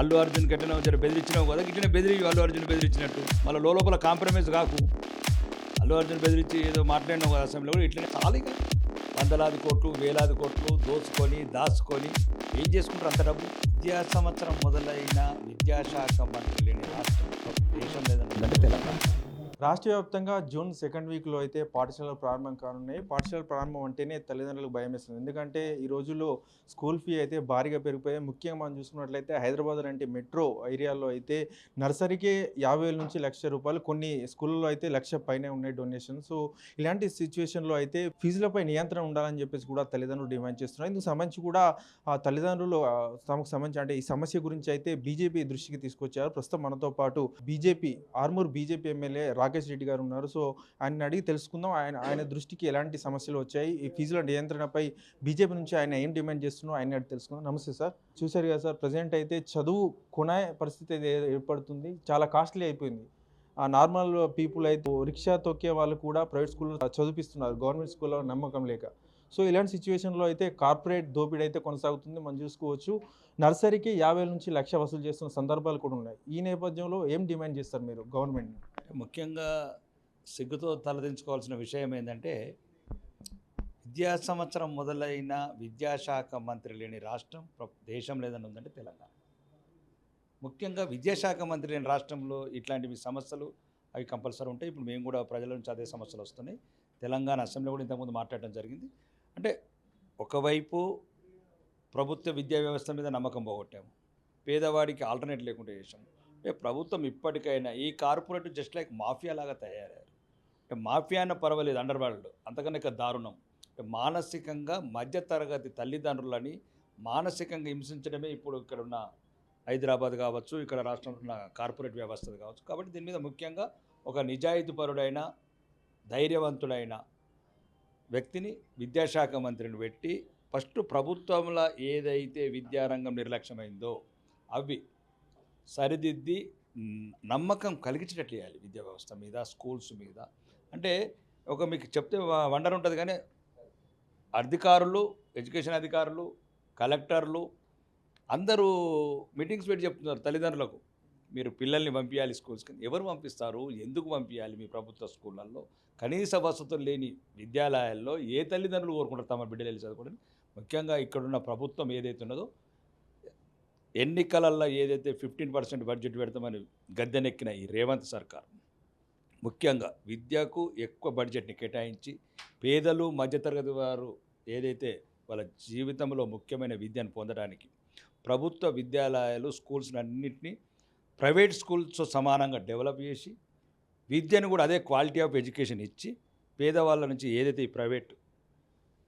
అల్లు అర్జున్ కట్టిన జర బెదిరించినావు కదా గిట్టిన బెదిరి అల్లు అర్జున్ బెదిరించినట్టు. మళ్ళీ లోపల కాంప్రమైజ్ కాకు. అల్లు అర్జున్ బెదిరించి ఏదో మాట్లాడినావు కదా అసెంబ్లీలో కూడా ఇట్లనే చాలా వందలాది కోట్లు వేలాది కోట్లు దోచుకొని దాచుకొని ఏం చేసుకుంటారు అంత డబ్బు? విద్యా సంవత్సరం మొదలైన విద్యాశాఖ మంత్రి లేని రాష్ట్రం దేశం లేదంటే తెలంగాణ రాష్ట్ర వ్యాప్తంగా జూన్ సెకండ్ వీక్లో అయితే పాఠశాలలు ప్రారంభం కానున్నాయి. పాఠశాలలు ప్రారంభం అంటేనే తల్లిదండ్రులకు భయం వేస్తుంది ఎందుకంటే ఈ రోజుల్లో స్కూల్ ఫీ అయితే భారీగా పెరిగిపోయాయి. ముఖ్యంగా మనం చూసుకున్నట్లయితే హైదరాబాద్ లాంటి మెట్రో ఏరియాలో అయితే నర్సరీకే యాభై వేల నుంచి లక్ష రూపాయలు కొన్ని స్కూళ్ళలో అయితే లక్ష పైనే ఉన్నాయి డొనేషన్ సో ఇలాంటి సిచ్యువేషన్లో అయితే ఫీజులపై నియంత్రణ ఉండాలని చెప్పేసి కూడా తల్లిదండ్రులు డిమాండ్ చేస్తున్నారు. ఇందుకు సంబంధించి కూడా ఆ తల్లిదండ్రులు తమకు సంబంధించి అంటే ఈ సమస్య గురించి అయితే బీజేపీ దృష్టికి తీసుకొచ్చారు. ప్రస్తుతం మనతో పాటు BJP Armoor BJP MLA Rakesh Reddy గారు ఉన్నారు. సో ఆయన అడిగి తెలుసుకుందాం. ఆయన ఆయన దృష్టికి ఎలాంటి సమస్యలు వచ్చాయి? ఈ ఫీజుల నియంత్రణపై బీజేపీ నుంచి ఆయన ఏం డిమాండ్ చేస్తున్నారో ఆయన అడిగి తెలుసుకుందాం. నమస్తే సార్. చూశారు కదా సార్ ప్రజెంట్ అయితే చదువు కొనే పరిస్థితి ఏర్పడుతుంది. చాలా కాస్ట్లీ అయిపోయింది. ఆ నార్మల్ పీపుల్ అయితే రిక్షా తొక్కే వాళ్ళు కూడా ప్రైవేట్ స్కూల్లో చదివిస్తున్నారు గవర్నమెంట్ స్కూల్లో నమ్మకం లేక. సో ఇలాంటి సిచ్యువేషన్లో అయితే కార్పొరేట్ దోపిడీ అయితే కొనసాగుతుంది. మనం చూసుకోవచ్చు. నర్సరీకి యాభై నుంచి లక్ష వసూలు చేస్తున్న సందర్భాలు కూడా ఉన్నాయి. ఈ నేపథ్యంలో ఏం డిమాండ్ చేస్తారు మీరు గవర్నమెంట్ ముఖ్యంగా సిగ్గుతో తలదించుకోవాల్సిన విషయం ఏంటంటే విద్యా సంవత్సరం మొదలైన విద్యాశాఖ మంత్రి లేని రాష్ట్రం దేశం లేదని ఉందంటే తెలంగాణ. ముఖ్యంగా విద్యాశాఖ మంత్రి లేని రాష్ట్రంలో ఇట్లాంటివి సమస్యలు అవి కంపల్సరీ ఉంటాయి. ఇప్పుడు మేము కూడా ప్రజల నుంచి అదే సమస్యలు వస్తున్నాయి. తెలంగాణ అసెంబ్లీ కూడా ఇంతకుముందు మాట్లాడటం జరిగింది. అంటే ఒకవైపు ప్రభుత్వ విద్యా వ్యవస్థ మీద నమ్మకం పోగొట్టాము. పేదవాడికి ఆల్టర్నేట్ లేకుండా చేసాము అంటే ప్రభుత్వం ఇప్పటికైనా ఈ కార్పొరేట్ జస్ట్ లైక్ మాఫియా లాగా తయారయ్యారు. అంటే మాఫియా అన్న పర్వాలేదు అండర్ వరల్డ్ అంతకన్నా ఇక దారుణం. అంటే మానసికంగా మధ్యతరగతి తల్లిదండ్రులని మానసికంగా హింసించడమే ఇప్పుడు ఇక్కడ ఉన్న హైదరాబాద్ కావచ్చు ఇక్కడ రాష్ట్రంలో ఉన్న కార్పొరేట్ వ్యవస్థ కావచ్చు. కాబట్టి దీని మీద ముఖ్యంగా ఒక నిజాయితీపరుడైన ధైర్యవంతుడైన వ్యక్తిని విద్యాశాఖ మంత్రిని పెట్టి ఫస్ట్ ప్రభుత్వంలో ఏదైతే విద్యారంగం నిర్లక్ష్యమైందో అవి సరిదిద్ది నమ్మకం కలిగించేటట్లు చేయాలి విద్యా వ్యవస్థ మీద స్కూల్స్ మీద. అంటే ఒక మీకు చెప్తే వండర్ ఉంటుంది కానీ అధికారులు ఎడ్యుకేషన్ అధికారులు కలెక్టర్లు అందరూ మీటింగ్స్ పెట్టి చెప్తున్నారు తల్లిదండ్రులకు. మీరు పిల్లల్ని పంపించాలి స్కూల్స్కి ఎవరు పంపిస్తారు? ఎందుకు పంపించాలి మీ ప్రభుత్వ స్కూళ్ళల్లో? కనీస వసతులు లేని విద్యాలయాల్లో ఏ తల్లిదండ్రులు కోరుకుంటారు తమ బిడ్డలు వెళ్ళి చదువుకోవడం ముఖ్యంగా ఇక్కడున్న ప్రభుత్వం ఏదైతే ఉన్నదో ఎన్నికలల్లో ఏదైతే ఫిఫ్టీన్ పర్సెంట్ బడ్జెట్ పెడతామని గద్దెనెక్కిన ఈ రేవంత్ సర్కార్ ముఖ్యంగా విద్యకు ఎక్కువ బడ్జెట్ని కేటాయించి పేదలు మధ్యతరగతి వారు ఏదైతే వాళ్ళ జీవితంలో ముఖ్యమైన విద్యను పొందడానికి ప్రభుత్వ విద్యాలయాలు స్కూల్స్ అన్నింటినీ ప్రైవేట్ స్కూల్స్తో సమానంగా డెవలప్ చేసి విద్యను కూడా అదే క్వాలిటీ ఆఫ్ ఎడ్యుకేషన్ ఇచ్చి పేదవాళ్ళ నుంచి ఏదైతే ఈ ప్రైవేట్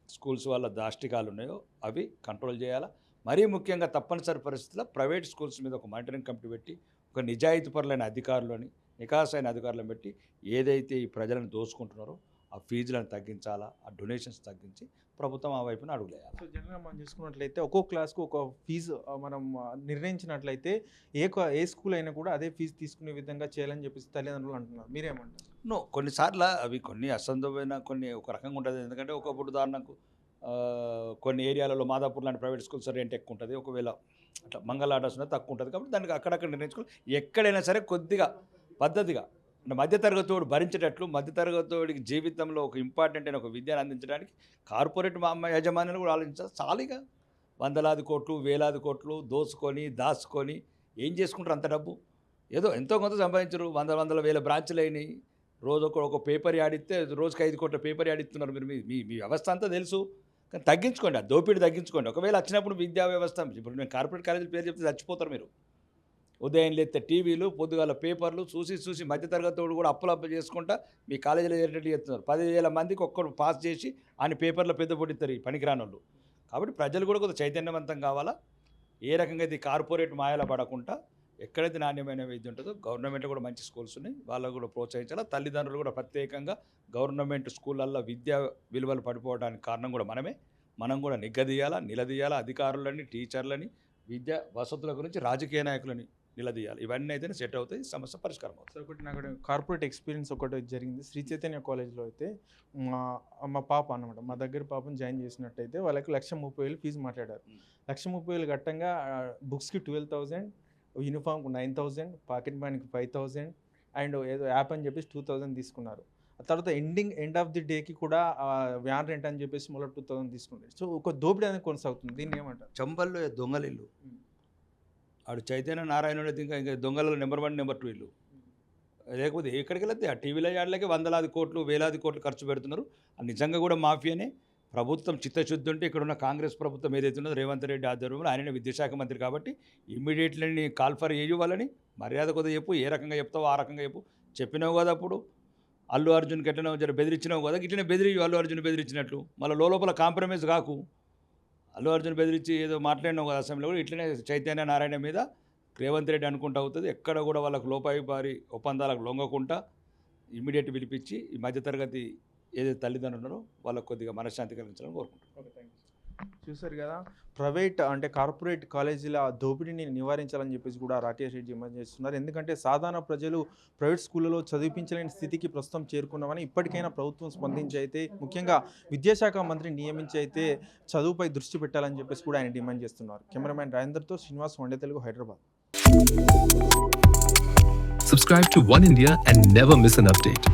స్కూల్స్ వల్ల దాష్టికాలు ఉన్నాయో అవి కంట్రోల్ చేయాలా? మరీ ముఖ్యంగా తప్పనిసరి పరిస్థితుల్లో ప్రైవేట్ స్కూల్స్ మీద ఒక మానిటరింగ్ కమిటీ పెట్టి ఒక నిజాయితీపరులైన అధికారులని నికాసైన అధికారులను పెట్టి ఏదైతే ఈ ప్రజలను దోసుకుంటున్నారో ఆ ఫీజులను తగ్గించాలా? ఆ డొనేషన్స్ తగ్గించి ప్రభుత్వం ఆ వైపున అడుగులేయాలి? సో జనరల్గా మనం చూసుకున్నట్లయితే ఒక్కో క్లాస్కు ఒక ఫీజు మనం నిర్ణయించినట్లయితే ఏ ఏ స్కూల్ అయినా కూడా అదే ఫీజు తీసుకునే విధంగా చేయాలని చెప్పేసి తల్లిదండ్రులు అంటున్నారు. మీరేమంటారు? నో కొన్నిసార్లు అవి కొన్ని అసందమైన కొన్ని ఒక రకంగా ఉంటుంది. ఎందుకంటే ఒకప్పుడు ఉదాహరణకు కొన్ని ఏరియాలలో మాదాపూర్ లాంటి ప్రైవేట్ స్కూల్స్ రెంట్ ఎక్కువ ఉంటుంది. ఒకవేళ అట్లా మంగళ ఆర్డర్స్ ఉన్నది తక్కువ ఉంటుంది. కాబట్టి దానికి అక్కడక్కడ నిర్ణయించుకోవాలి. ఎక్కడైనా సరే కొద్దిగా పద్ధతిగా మధ్యతరగతోడు భరించేటట్లు మధ్యతరగతోడికి జీవితంలో ఒక ఇంపార్టెంట్ అయిన ఒక విద్యను అందించడానికి కార్పొరేట్ మా అమ్మ యజమానులు కూడా ఆలోచించాలి చాలీగా వందలాది కోట్లు వేలాది కోట్లు దోసుకొని దాచుకొని ఏం చేసుకుంటారు అంత డబ్బు? ఏదో ఎంతో కొంత సంపాదించరు. వంద వందల వేల బ్రాంచ్లు అయినాయి. రోజు ఒక ఒక పేపర్ ఆడిస్తే రోజుకి ఐదు కోట్ల పేపర్ ఆడిస్తున్నారు మీరు మీ మీ వ్యవస్థ అంతా తెలుసు. కానీ తగ్గించుకోండి. ఆ దోపిడీ తగ్గించుకోండి. ఒకవేళ వచ్చినప్పుడు విద్యా వ్యవస్థ ఇప్పుడు నేను కార్పొరేట్ కాలేజీ పేరు చెప్తే చచ్చిపోతారు మీరు. ఉదయం లేస్తే టీవీలు పొద్దుగాల పేపర్లు చూసి చూసి మధ్యతరగతి కూడా అప్పులు అప్పు చేసుకుంటా మీ కాలేజీలో చేరేటట్టు చేస్తున్నారు పదివేల మందికి ఒక్కరు పాస్ చేసి ఆయన పేపర్లో పెద్ద పొడిస్తారు ఈ పనికిరానోళ్ళు. కాబట్టి ప్రజలు కూడా కొంత చైతన్యవంతం కావాలా? ఏ రకంగా ఇది కార్పొరేట్ మాయల పడకుండా ఎక్కడైతే నాణ్యమైన విద్య ఉంటుందో గవర్నమెంట్ కూడా మంచి స్కూల్స్ ఉన్నాయి. వాళ్ళకు కూడా ప్రోత్సహించాలి? తల్లిదండ్రులు కూడా ప్రత్యేకంగా గవర్నమెంట్ స్కూళ్ళల్లో విద్యా విలువలు పడిపోవడానికి కారణం కూడా మనమే. మనం కూడా నిగ్గదీయాలా? నిలదీయాలా? అధికారులని టీచర్లని విద్య వసతుల గురించి రాజకీయ నాయకులని నిలదీయాలి. ఇవన్నీ అయితేనే సెట్ అవుతాయి సమస్య పరిష్కారం అవుతుంది. సో ఒకటి నాకు కార్పొరేట్ ఎక్స్పీరియన్స్ ఒకటి జరిగింది. శ్రీ చైతన్య కాలేజ్లో అయితే మా మా పాప అన్నమాట మా దగ్గర పాపను జాయిన్ చేసినట్టయితే వాళ్ళకి లక్ష ముప్పై వేలు ఫీజు మాట్లాడారు. లక్ష ముప్పై వేలు కట్టంగా బుక్స్కి ట్వెల్వ్ థౌజండ్ యూనిఫామ్కి నైన్ థౌజండ్ పాకెట్ మనీకి ఫైవ్ థౌజండ్ అండ్ ఏదో యాప్ అని చెప్పేసి టూ థౌజండ్ తీసుకున్నారు. ఆ తర్వాత ఎండింగ్ ఎండ్ ఆఫ్ ది డేకి కూడా వ్యాన్ రెంట్ అని చెప్పేసి మళ్ళీ టూ థౌజండ్ తీసుకున్నారు. సో ఒక దోపిడీ అనేది కొనసాగుతుంది. దీన్ని ఏమంటారు? చంబల్లో దొంగల ఇల్లు ఉమ్. ఆడు చైతన్య నారాయణ ఇంకా ఇంకా దొంగలలో నెంబర్ వన్ నెంబర్ టూ ఇల్లు లేకపోతే ఎక్కడికి వెళ్తే ఆ టీవీలో యాడ్లకే వందలాది కోట్లు వేలాది కోట్లు ఖర్చు పెడుతున్నారు. నిజంగా కూడా మాఫియానే. ప్రభుత్వం చిత్తశుద్ధి ఉంటే ఇక్కడ ఉన్న కాంగ్రెస్ ప్రభుత్వం ఏదైతే ఉన్నదో రేవంత్ రెడ్డి ఆధ్వర్యంలో ఆయననే విద్యాశాఖ మంత్రి కాబట్టి ఇమ్మీడియట్లీ కాల్ఫర్ ఏ వాళ్ళని మర్యాద కొద్దిగా చెప్పు. ఏ రకంగా చెప్తావో ఆ రకంగా చెప్పు. చెప్పినావు కదా అప్పుడు. అల్లు అర్జున్కి ఎట్లనో జర బెదిరించినావు కదా. ఇట్లనే బెదిరి అల్లు అర్జున్ బెదిరించినట్లు. మళ్ళీ లోపల కాంప్రమైజ్ కాకు. అల్లు అర్జున్ బెదిరించి ఏదో మాట్లాడినావు కదా అసెంబ్లీలో కూడా ఇట్లనే చైతన్య నారాయణ మీద రేవంత్ రెడ్డి అనుకుంటా అవుతుంది. ఎక్కడ కూడా వాళ్ళకు లోపాయిపారి ఒప్పందాలకు లొంగకుండా ఇమ్మీడియట్ పిలిపించి ఈ మధ్యతరగతి ఏదైతే తల్లిదండ్రులు ఉన్నారో వాళ్ళకు కొద్దిగా మనశ్శాంతి కలిగించాలని కోరుకుంటున్నాను. చూసారు కదా? ప్రైవేట్ అంటే కార్పొరేట్ కాలేజీల దోపిడీని నివారించాలని చెప్పేసి కూడా రాకేష్ రెడ్డి డిమాండ్ చేస్తున్నారు. ఎందుకంటే సాధారణ ప్రజలు ప్రైవేట్ స్కూళ్ళలో చదివించలేని స్థితికి ప్రస్తుతం చేరుకున్నామని ఇప్పటికైనా ప్రభుత్వం స్పందించి అయితే ముఖ్యంగా విద్యాశాఖ మంత్రి నియమించి అయితే చదువుపై దృష్టి పెట్టాలని చెప్పేసి కూడా ఆయన డిమాండ్ చేస్తున్నారు. కెమెరామ్యాన్ రాజేందర్తో శ్రీనివాస్ వండే Telugu Hyderabad. Subscribe to One India and never miss an update.